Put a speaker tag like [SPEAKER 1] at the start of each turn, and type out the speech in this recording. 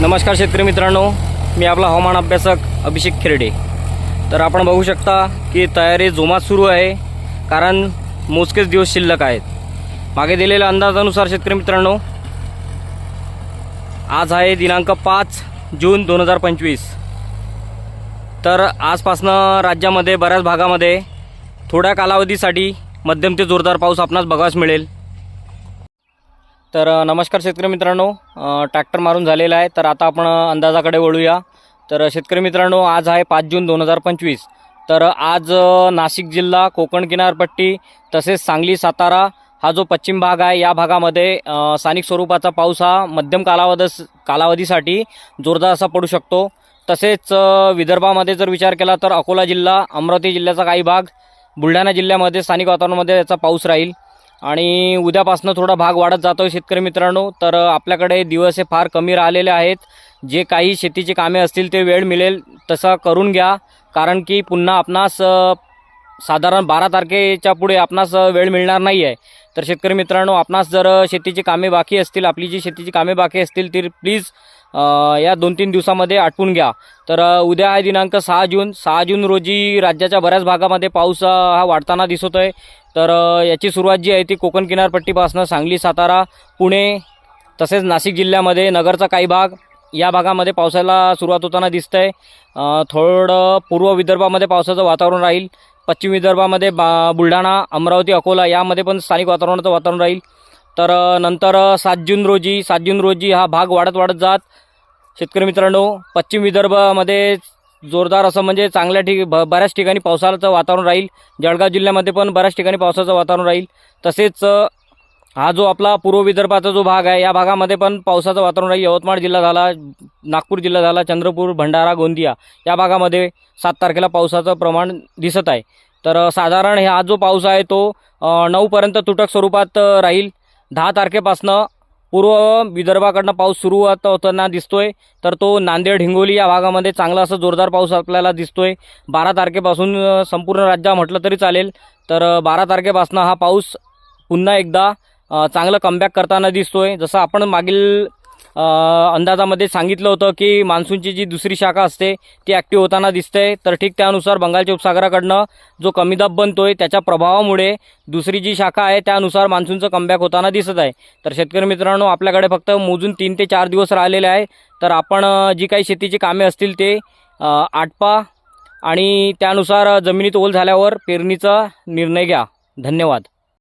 [SPEAKER 1] नमस्कार शेतकरी मित्रांनो मी आपला हवामान अभ्यासक अभिषेक खेरडे. तर आपण बघू शकता की तयारी जोमात सुरू आहे कारण मोजकेच दिवस शिल्लक आहेत. मागे दिलेल्या अंदाजानुसार शेतकरी मित्रांनो आज आहे दिनांक पाच जून दोन हजार पंचवीस. तर आजपासनं राज्यामध्ये बऱ्याच भागामध्ये थोड्या कालावधीसाठी मध्यम ते जोरदार पाऊस आपणास बघावयास मिळेल. तर नमस्कार शेतकरी मित्रांनो. ट्रॅक्टर मारून झालेला आहे. तर आता आपण अंदाजाकडे वळूया. तर शेतकरी मित्रांनो आज आहे पाच जून दोन हजार पंचवीस. तर आज नाशिक जिल्हा कोकण किनारपट्टी तसेच सांगली सातारा हा जो पश्चिम भाग आहे या भागामध्ये स्थानिक स्वरूपाचा पाऊस हा मध्यम कालावधस कालावधीसाठी जोरदार असा पडू शकतो. तसेच विदर्भामध्ये जर विचार केला तर अकोला जिल्हा अमरावती जिल्ह्याचा काही भाग बुलढाणा जिल्ह्यामध्ये स्थानिक वातावरणामध्ये याचा पाऊस राहील. आणि उद्यापासून थोडा भाग वाढत जातो आहे शेतकरी मित्रांनो. तर आपल्याकडे दिवस हे फार कमी राहिलेले आहेत. जे काही शेतीची कामे असतील ते वेळ मिळेल तसं करून घ्या. कारण की पुन्हा आपणास साधारण बारा तारखेच्या पुढे आपणास वेळ मिळणार नाही आहे तर शेतकरी मित्रांनो आपणास जर शेतीची कामे बाकी असतील आपली जी शेतीची कामे बाकी असतील ती प्लीज या दोन तीन दिवसामध्ये आटपून घ्या. तर उद्या आहे दिनांक सहा जून. सहा जून रोजी राज्याच्या बऱ्याच भागामध्ये पाऊस हा वाढताना दिसत आहे तर याची सुरुवात जी आहे ती कोकण किनारपट्टीपासून सांगली सातारा पुणे तसेच नाशिक जिल्ह्यामध्ये नगरचा काही भाग या भागामध्ये पावसाला सुरुवात होताना दिसतं आहे थोडं पूर्व विदर्भामध्ये पावसाचं वातावरण राहील. पश्चिम विदर्भामध्ये बा बुलढाणा अमरावती अकोला यामध्ये पण स्थानिक वातावरणाचं वातावरण राहील. तर नंतर सात जून रोजी सात जून रोजी हा भाग वाढत वाढत जात. शेतकरी मित्रांनो पश्चिम विदर्भामध्ये जोरदार असं म्हणजे चांगल्या ठिक ब बऱ्याच ठिकाणी पावसाचं वातावरण राहील. जळगाव जिल्ह्यामध्ये पण बऱ्याच ठिकाणी पावसाचं वातावरण राहील. तसेच हा जो आपला पूर्व विदर्भाचा जो भाग आहे या भागामध्ये पण पावसाचं वातावरण राहील. यवतमाळ जिल्हा झाला नागपूर जिल्हा झाला चंद्रपूर भंडारा गोंदिया या भागामध्ये सात तारखेला पावसाचं प्रमाण दिसत आहे. तर साधारण हा जो पाऊस आहे तो नऊपर्यंत तुटक स्वरूपात राहील. दहा तारखेपासनं पूर्व विदर्भाकडनं पाऊस सुरुवात होताना दिसतोय तर तो नांदेड हिंगोली या भागामध्ये चांगला असं जोरदार पाऊस आपल्याला दिसतोय. बारा तारखेपासून संपूर्ण राज्य म्हटलं तरी चालेल तर बारा तारखेपासून हा पाऊस पुन्हा एकदा चांगलं कमबॅक करताना दिसतोय. जसं आपण मागील अंदाजामध्ये सांगितलं होतं की मान्सूनची जी दुसरी शाखा असते ती ॲक्टिव्ह होताना दिसते. तर ठीक त्यानुसार बंगालच्या उपसागराकडनं जो कमी दाब बनतो आहे त्याच्या प्रभावामुळे दुसरी जी शाखा आहे त्यानुसार मान्सूनचं कमबॅक होताना दिसत आहे. तर शेतकरी मित्रांनो आपल्याकडे फक्त मोजून तीन ते चार दिवस राहिलेले आहे. तर आपण जी काही शेतीची कामे असतील ते आटपा आणि त्यानुसार जमिनीत ओल झाल्यावर पेरणीचा निर्णय घ्या. धन्यवाद.